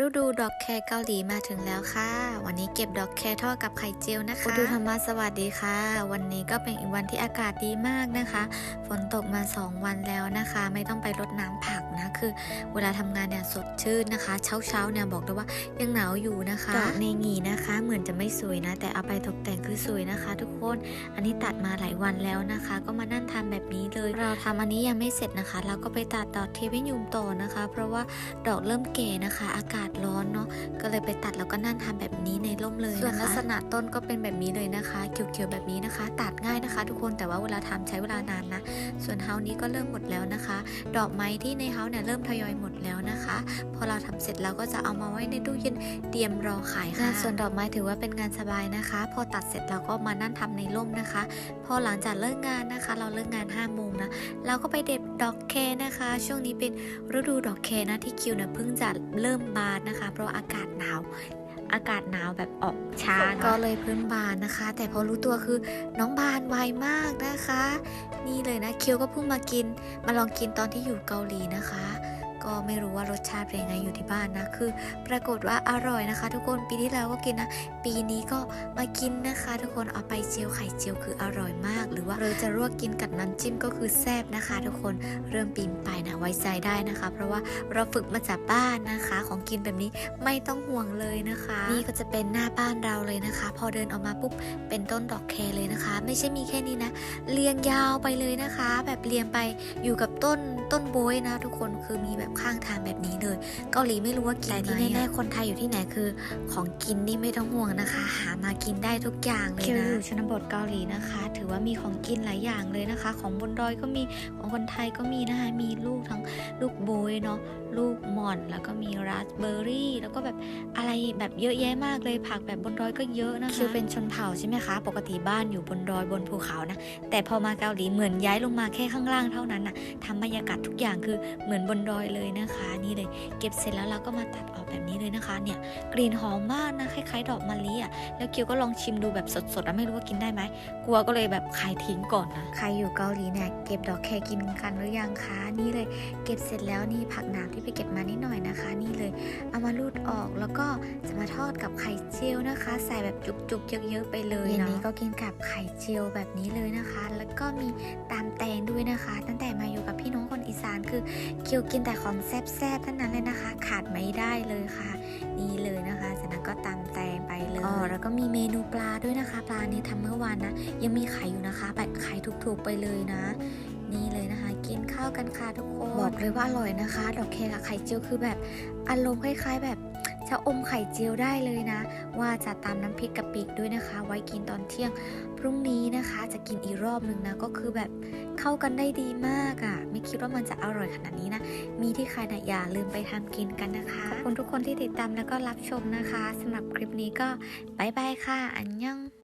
ฤดูดอกแครเกาหลีมาถึงแล้วค่ะ วันนี้เก็บดอกแครทอดกับไข่เจียวนะคะอุดูธรรมะสวัสดีค่ะ วันนี้ก็เป็นอีกวันที่อากาศดีมากนะคะ ฝนตกมา 2 วันแล้วนะคะ ไม่ต้องไปรดน้ำผักนะคือ เวลาทำงานเนี่ยสดชื่นนะคะ เช้าเช้าๆเนี่ยบอกเลยว่ายังหนาวอยู่นะคะดอกเนงีนะคะ เหมือนจะไม่สวยนะ แต่เอาไปตกแต่งคือสวยนะคะ ทุกคน อันนี้ตัดมาหลายวันแล้วนะคะ ก็มานั่งทำแบบนี้เลย เราทำอันนี้ยังไม่เสร็จนะคะ เราก็ไปตัดดอกเทวิยุมต่อนะคะ เพราะว่าดอกเริ่มเก๋นะคะ อากาศร้อนเนาะก็เลยไปตัดแล้วก็นั่งทำแบบนี้ในร่มเลยส่วนลักษณะต้นก็เป็นแบบนี้เลยนะคะเขียวๆแบบนี้นะคะ ตัดง่ายนะคะ ทุกคนแต่ว่าเวลาทำใช้เวลานานนะ ส่วนเฮานี้ก็เริ่มหมดแล้วนะคะ ดอกไม้ที่ในเฮาเนี่ยเริ่มทยอยหมดแล้วนะคะ อเราทำเสร็จเราก็จะเอามาไว้ในตู้เย็นเตรียมรอขายค่ะ ส่วนดอกไม้ถือว่าเป็นงานสบายนะคะ พอตัดเสร็จเราก็มานั่งทำในร่มนะคะ พอหลังจากเลิกงานนะคะ เราเลิกงาน5้าโมงนะเราก็ไปเด็ดดอกแคนะคะ ช่วงนี้เป็นฤดูดอกแคนะที่คิวเนี่ยเพิ่งจะเริ่มบานนะคะ เพราะว่าอากาศหนาวอากาศหนาวแบบออกช้าก็เลยเพิ่งบานนะคะ แต่พอรู้ตัวคือน้องบานไวมากนะคะ นี่เลยนะคิวก็เพิ่งมากิน มาลองกินตอนที่อยู่เกาหลีนะคะ ก็ไม่รู้ว่ารสชาติเป็นยังไงอยู่ที่บ้านนะ คือปรากฏว่าอร่อยนะคะ ทุกคนปีที่แล้วก็กินนะ ปีนี้ก็มากินนะคะ ทุกคนเอาไปเจียวไข่เจียวคืออร่อยมาก หรือว่าเราจะลวกกินกับน้ำจิ้มก็คือแซ่บนะคะ ทุกคนเริ่มปีนไปนะไว้ใจได้นะคะ เพราะว่าเราฝึกมาจากบ้านนะคะ ของกินแบบนี้ไม่ต้องห่วงเลยนะคะ นี่ก็จะเป็นหน้าบ้านเราเลยนะคะ พอเดินออกมาปุ๊บเป็นต้นดอกแคเลยนะคะ ไม่ใช่มีแค่นี้นะเรียงยาวไปเลยนะคะ แบบเรียงไปอยู่กับต้นต้นโบยนะ ทุกคนคือมีแบบข้างทางแบบนี้เลย เกาหลีไม่รู้ว่ากินแต่ที่แน่ๆคนไทยอยู่ที่ไหนคือ ของกินนี่ไม่ต้องห่วงนะคะ หามากินได้ทุกอย่างเลยนะคิวอยู่ชนบทเกาหลีนะคะ ถือว่ามีของกินหลายอย่างเลยนะคะ ของบนดอยก็มีของคนไทยก็มีนะคะมีลูกทั้งลูกโบยเนาะลูกหม่อนแล้วก็มีราสเบอร์รี่ แล้วก็แบบอะไรแบบเยอะแยะมากเลยผักแบบบนดอยก็เยอะนะคะคิวเป็นชนเผ่าใช่ไหมคะ ปกติบ้านอยู่บนดอยบนภูเขานะ แต่พอมาเกาหลีเหมือนย้ายลงมาแค่ข้างล่างเท่านั้นน่ะทำบรรยากาศทุกอย่างคือเหมือนบนดอยเลยนะคะ นี่เลย เก็บเสร็จแล้วเราก็มาตัดออกแบบนี้เลยนะคะเนี่ยกลิ่นหอมมากนะคล้ายๆ ดอกมะลิอะแล้วคิวก็ลองชิมดูแบบสดๆแล้วไม่รู้ว่ากินได้ไหมกลัวก็เลยแบบขายทิ้งก่อนนะใครอยู่เกาหลีเนี่ยเก็บดอกแครกินกันหรือยังคะนี่เลย เก็บเสร็จแล้วนี่ผักหนามที่ไปเก็บมานิดหน่อยนะคะ นี่เลยเอามารูดออกแล้วก็จะมาทอดกับไข่เจียวนะคะ ใส่แบบจุกๆเยอะๆไปเลยเย็นนี้ก็กินกับไข่เจียวแบบนี้เลยนะคะ แล้วก็มีตามแตงด้วยนะคะ ตั้งแต่มาอยู่กับพี่น้องคนอีสานคือคิวกินแต่ของแซ่บๆทั้งนั้นเลยนะคะ ขาดไม่ได้เลยค่ะ นี่เลยนะคะจากนั้นก็ตามแตงไปเลยอ๋อแล้วก็มีเมนูปลาด้วยนะคะ ปลานี้ทำเมื่อวานนะยังมีไข่อยู่นะคะแบบไข่ถูกๆไปเลยนะ นี่เลยนะคะกินข้าวกันค่ะทุกคนบอกเลยว่าอร่อยนะคะ ดอกแครกับไข่เจียวคือแบบอารมณ์คล้าย ๆ แบบจะอมไข่เจียวได้เลยนะ ว่าจะตามน้ำพริกกะปิด้วยนะคะ ไว้กินตอนเที่ยง พรุ่งนี้นะคะจะกินอีกรอบหนึ่งนะ ก็คือแบบเข้ากันได้ดีมากอะ่ะ ไม่คิดว่ามันจะอร่อยขนาดนี้นะ มีที่ใครนะอย่าลืมไปทำกินกันนะคะขอบคุณทุกคนที่ติดตามแล้วก็รับชมนะคะสำหรับคลิปนี้ก็บายบายค่ะ อันยัง